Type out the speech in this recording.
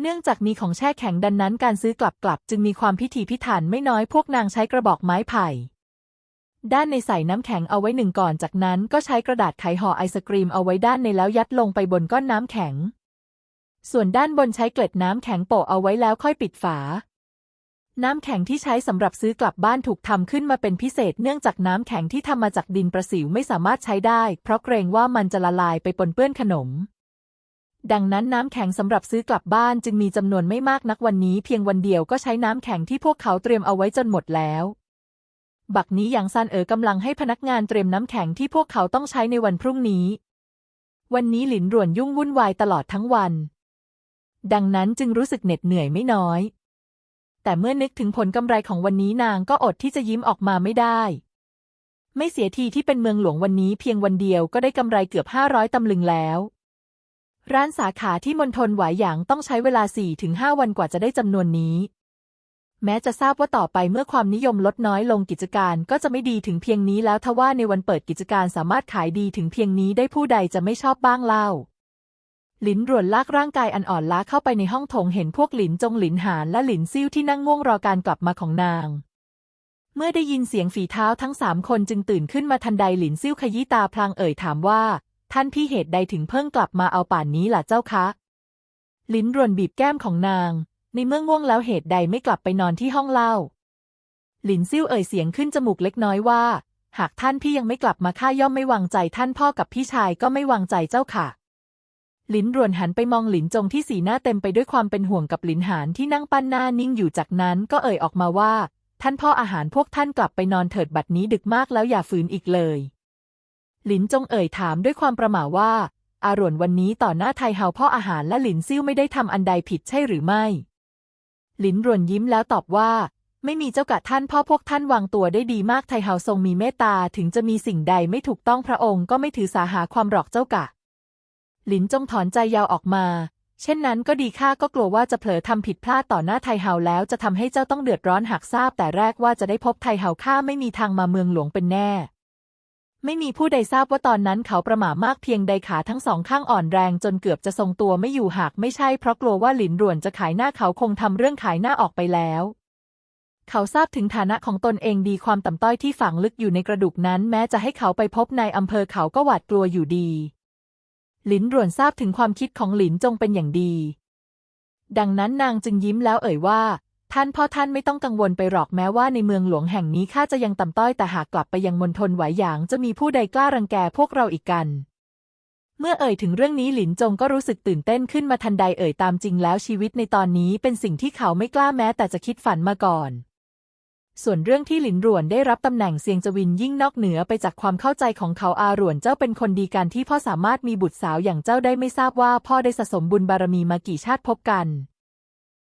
เนื่องจากมีของแช่แข็งดังนั้นการซื้อกลับกลับ จึงมีความพิถีพิถันไม่น้อยพวกนางใช้กระบอกไม้ไผ่ ด้านในใส่น้ำแข็งเอาไว้หนึ่งก่อนจากนั้นก็ใช้กระดาษไขห่อไอศกรีมเอาไว้ด้านในแล้วยัดลงไปบนก้อนน้ำแข็ง ส่วนด้านบนใช้เกล็ดน้ำแข็งโปะเอาไว้แล้วค่อยปิดฝา น้ำแข็งที่ใช้สำหรับซื้อกลับบ้านถูกทำขึ้นมาเป็นพิเศษ เนื่องจากน้ำแข็งที่ทำมาจากดินประสิวไม่สามารถใช้ได้ เพราะเกรงว่ามันจะละลายไปปนเปื้อนขนม ดังนั้นน้ำแข็งสำหรับซื้อกลับบ้านจึงมีจำนวนไม่มากนักวันนี้เพียงวันเดียวก็ใช้น้ำแข็งที่พวกเขาเตรียมเอาไว้จนหมดแล้ว บักนี้อย่างซานเอ๋อกำลังให้พนักงานเตรียมน้ำแข็งที่พวกเขาต้องใช้ในวันพรุ่งนี้ วันนี้หลินรวนยุ่งวุ่นวายตลอดทั้งวัน ดังนั้นจึงรู้สึกเหน็ดเหนื่อยไม่น้อย แต่เมื่อนึกถึงผลกำไรของวันนี้นางก็อดที่จะยิ้มออกมาไม่ได้ ไม่เสียทีที่เป็นเมืองหลวงวันนี้เพียงวันเดียวก็ได้กำไรเกือบห้าร้อยตำลึงแล้ว ร้านสาขาที่มณฑลหวายหยางต้องใช้เวลา 4-5 วันกว่าจะได้จำนวนนี้ แม้จะทราบว่าต่อไปเมื่อความนิยมลดน้อยลงกิจการก็จะไม่ดีถึงเพียงนี้แล้วทว่าในวันเปิดกิจการสามารถขายดีถึงเพียงนี้ได้ผู้ใดจะไม่ชอบบ้างเล่า หลินรวนลากร่างกายอันอ่อนล้าเข้าไปในห้องโถงเห็นพวกหลินจงหลินหานและหลินซิ่วที่นั่งง่วงรอการกลับมาของนางเมื่อได้ยินเสียงฝีเท้าทั้งสามคนจึงตื่นขึ้นมาทันใดหลินซิ่วขยี้ตาพลางเอ่ยถามว่า ท่านพี่เหตุใดถึงเพิ่งกลับมาเอาป่านนี้ล่ะเจ้าคะ ลินรวนบีบแก้มของนาง ในเมื่อง่วงแล้วเหตุใดไม่กลับไปนอนที่ห้องเล่า หลินซิ่วเอ่ยเสียงขึ้นจมูกเล็กน้อยว่า หากท่านพี่ยังไม่กลับมาข้าย่อมไม่วางใจท่านพ่อกับพี่ชายก็ไม่วางใจเจ้าค่ะหลินรวนหันไปมองหลินจงที่สีหน้าเต็มไปด้วยความเป็นห่วงกับหลินหานที่นั่งปั้นหน้านิ่งอยู่จากนั้นก็เอ่ยออกมาว่า ท่านพ่ออาหารพวกท่านกลับไปนอนเถิดบัดนี้ดึกมากแล้วอย่าฝืนอีกเลย หลินจงเอ่ยถามด้วยความประหม่าว่า อารวนวันนี้ต่อหน้าไทเฮาพ่ออาหารและหลินซิ่วไม่ได้ทำอันใดผิดใช่หรือไม่ หลินรวนยิ้มแล้วตอบว่า ไม่มีเจ้ากะท่านพ่อพวกท่านวางตัวได้ดีมากไทเฮาทรงมีเมตตาถึงจะมีสิ่งใดไม่ถูกต้องพระองค์ก็ไม่ถือสาหาความหรอกเจ้ากะ หลินจงถอนใจยาวออกมา เช่นนั้นก็ดีข้าก็กลัวว่าจะเผลอทำผิดพลาดต่อหน้าไทเฮาแล้วจะทำให้เจ้าต้องเดือดร้อนหากทราบแต่แรกว่าจะได้พบไทเฮาข้าไม่มีทางมาเมืองหลวงเป็นแน่ ไม่มีผู้ใดทราบว่าตอนนั้นเขาประหม่ามากเพียงใดขาทั้งสองข้างอ่อนแรงจนเกือบจะทรงตัวไม่อยู่หากไม่ใช่เพราะกลัวว่าหลินรวนจะขายหน้าเขาคงทำเรื่องขายหน้าออกไปแล้วเขาทราบถึงฐานะของตนเองดีความต่ำต้อยที่ฝังลึกอยู่ในกระดูกนั้น แม้จะให้เขาไปพบนายอำเภอเขาก็หวาดกลัวอยู่ดี หลินรวนทราบถึงความคิดของหลินจงเป็นอย่างดี ดังนั้นนางจึงยิ้มแล้วเอ่ยว่า ท่านพ่อท่านไม่ต้องกังวลไปหรอกแม้ว่าในเมืองหลวงแห่งนี้ข้าจะยังต่ำต้อยแต่หากกลับไปยังมณฑลไหวหยางจะมีผู้ใดกล้ารังแกพวกเราอีกกัน เมื่อเอ่ยถึงเรื่องนี้หลินจงก็รู้สึกตื่นเต้นขึ้นมาทันใดเอ่ยตามจริงแล้วชีวิตในตอนนี้เป็นสิ่งที่เขาไม่กล้าแม้แต่จะคิดฝันมาก่อน ส่วนเรื่องที่หลินหรวนได้รับตำแหน่งเซียงจวินยิ่งนอกเหนือไปจากความเข้าใจของเขาอาหรวนเจ้าเป็นคนดีการที่พ่อสามารถมีบุตรสาวอย่างเจ้าได้ไม่ทราบว่าพ่อได้สะสมบุญบารมีมากี่ชาติพบกัน